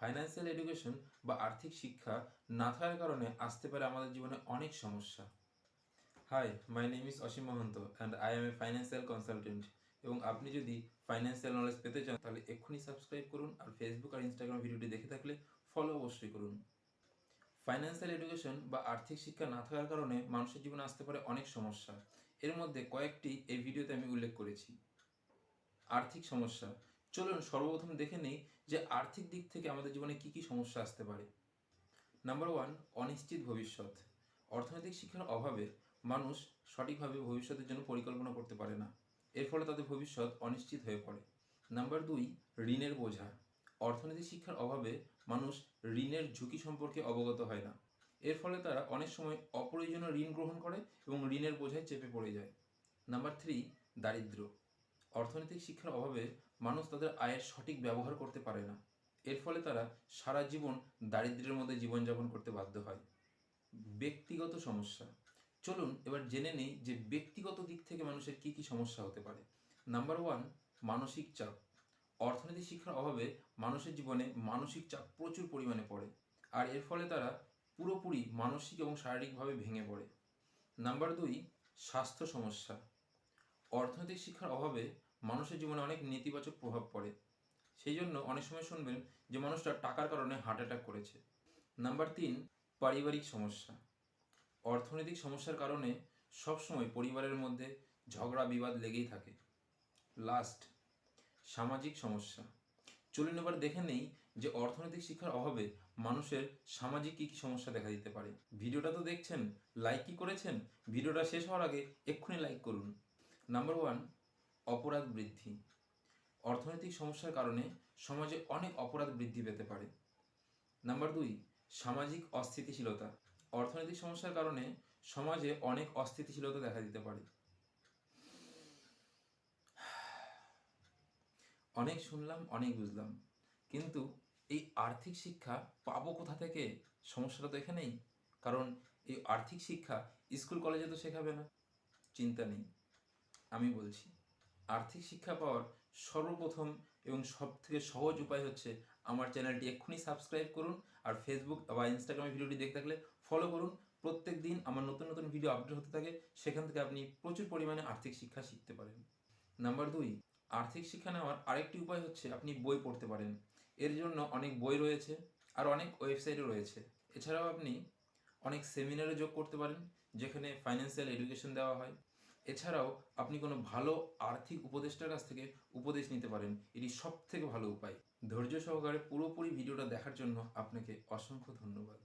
Financial education বা আর্থিক শিক্ষা না থাকার কারণে আসতে পারে আমাদের জীবনে অনেক সমস্যা। Hi my name is Asim Mahanta and I am a financial consultant এবং আপনি যদি ফাইন্যান্সিয়াল নলেজ পেতে চান, তাহলে এক্ষুনি সাবস্ক্রাইব করুন আর ফেসবুক আর ইনস্টাগ্রাম ভিডিওটি দেখে থাকলে ফলো অবশ্যই করুন। ফাইন্যান্সিয়াল এডুকেশন বা আর্থিক শিক্ষা না থাকার কারণে মানুষের জীবনে আসতে পারে অনেক সমস্যা। এর মধ্যে কয়েকটি এই ভিডিওতে আমি উল্লেখ করেছি। আর্থিক সমস্যা। চলুন সর্বপ্রথম দেখে নেই যে আর্থিক দিক থেকে আমাদের জীবনে কি কি সমস্যা আসতে পারে। নাম্বার ওয়ান অনিশ্চিত ভবিষ্যৎ। অর্থনৈতিক শিক্ষার অভাবে মানুষ সঠিকভাবে ভবিষ্যতের জন্য পরিকল্পনা করতে পারে না। এর ফলে তাদের ভবিষ্যৎ অনিশ্চিত হয়ে পড়ে। নাম্বার দুই, ঋণের বোঝা। অর্থনৈতিক শিক্ষার অভাবে মানুষ ঋণের ঝুঁকি সম্পর্কে অবগত হয় না। এর ফলে তারা অনেক সময় অপ্রয়োজনীয় ঋণ গ্রহণ করে এবং ঋণের বোঝায় চেপে পড়ে যায়। নাম্বার থ্রি দারিদ্র্য। অর্থনৈতিক শিক্ষার অভাবে মানুষ তাদের আয়ের সঠিক ব্যবহার করতে পারে না। এর ফলে তারা সারা জীবন দারিদ্র্যের মধ্যে জীবনযাপন করতে বাধ্য হয়। ব্যক্তিগত সমস্যা। চলুন এবার জেনে নেই যে ব্যক্তিগত দিক থেকে মানুষের কি কি সমস্যা হতে পারে। নাম্বার ওয়ান, মানসিক চাপ। অর্থনৈতিক শিক্ষার অভাবে মানুষের জীবনে মানসিক চাপ প্রচুর পরিমাণে পড়ে। আর এর ফলে তারা পুরোপুরি মানসিক এবং শারীরিকভাবে ভেঙে পড়ে। নাম্বার দুই, স্বাস্থ্য সমস্যা। অর্থনৈতিক শিক্ষার অভাবে মানুষের জীবনে অনেক নেতিবাচক প্রভাব পড়ে। সেই জন্য অনেক সময় শুনবেন যে মানুষটা টাকার কারণে হার্ট অ্যাটাক করেছে। নাম্বার তিন, পারিবারিক সমস্যা। অর্থনৈতিক সমস্যার কারণে সবসময় পরিবারের মধ্যে ঝগড়া, বিবাদ লেগেই থাকে। লাস্ট সামাজিক সমস্যা। চলুন এবার দেখে নেই যে অর্থনৈতিক শিক্ষার অভাবে মানুষের সামাজিক কী কী সমস্যা দেখা দিতে পারে। ভিডিওটা তো দেখছেন লাইক কি করেছেন? ভিডিওটা শেষ হওয়ার আগে এক্ষুনি লাইক করুন। নাম্বার ওয়ান অপরাধ বৃদ্ধি। অর্থনৈতিক সমস্যার কারণে সমাজে অনেক অপরাধ বৃদ্ধি পেতে পারে। নাম্বার দুই, সামাজিক অস্থিতিশীলতা। অর্থনৈতিক সমস্যার কারণে সমাজে অনেক অস্থিতিশীলতা দেখা দিতে পারে। অনেক শুনলাম, অনেক বুঝলাম। কিন্তু এই আর্থিক শিক্ষা পাবো কোথা থেকে? সমস্যাটা তো এখানেই। কারণ এই আর্থিক শিক্ষা স্কুল, কলেজে তো শেখাবে না। চিন্তা নেই। আমি বলছি। আর্থিক শিক্ষা পাওয়ার সর্বপ্রথম এবং সব থেকে সহজ উপায় হচ্ছে আমার চ্যানেলটি এক্ষুনি সাবস্ক্রাইব করুন আর ফেসবুক বা ইনস্টাগ্রামে ভিডিওটি দেখতে থাকলে ফলো করুন। প্রত্যেক দিন আমার নতুন নতুন ভিডিও আপডেট হতে থাকে, সেখান থেকে আপনি প্রচুর পরিমাণে আর্থিক শিক্ষা শিখতে পারেন। নাম্বার দুই, আর্থিক শিক্ষা নেওয়ার আরেকটি উপায় হচ্ছে আপনি বই পড়তে পারেন। এর জন্য অনেক বই রয়েছে আর অনেক ওয়েবসাইটও রয়েছে। এছাড়াও আপনি অনেক সেমিনারে যোগ করতে পারেন, যেখানে ফাইন্যান্সিয়াল এডুকেশন দেওয়া হয়। এছাড়াও আপনি কোনো ভালো আর্থিক উপদেষ্টার কাছ থেকে উপদেশ নিতে পারেন। এটি সব থেকে ভালো উপায়। ধৈর্য সহকারে পুরোপুরি ভিডিওটা দেখার জন্য আপনাকে অসংখ্য ধন্যবাদ।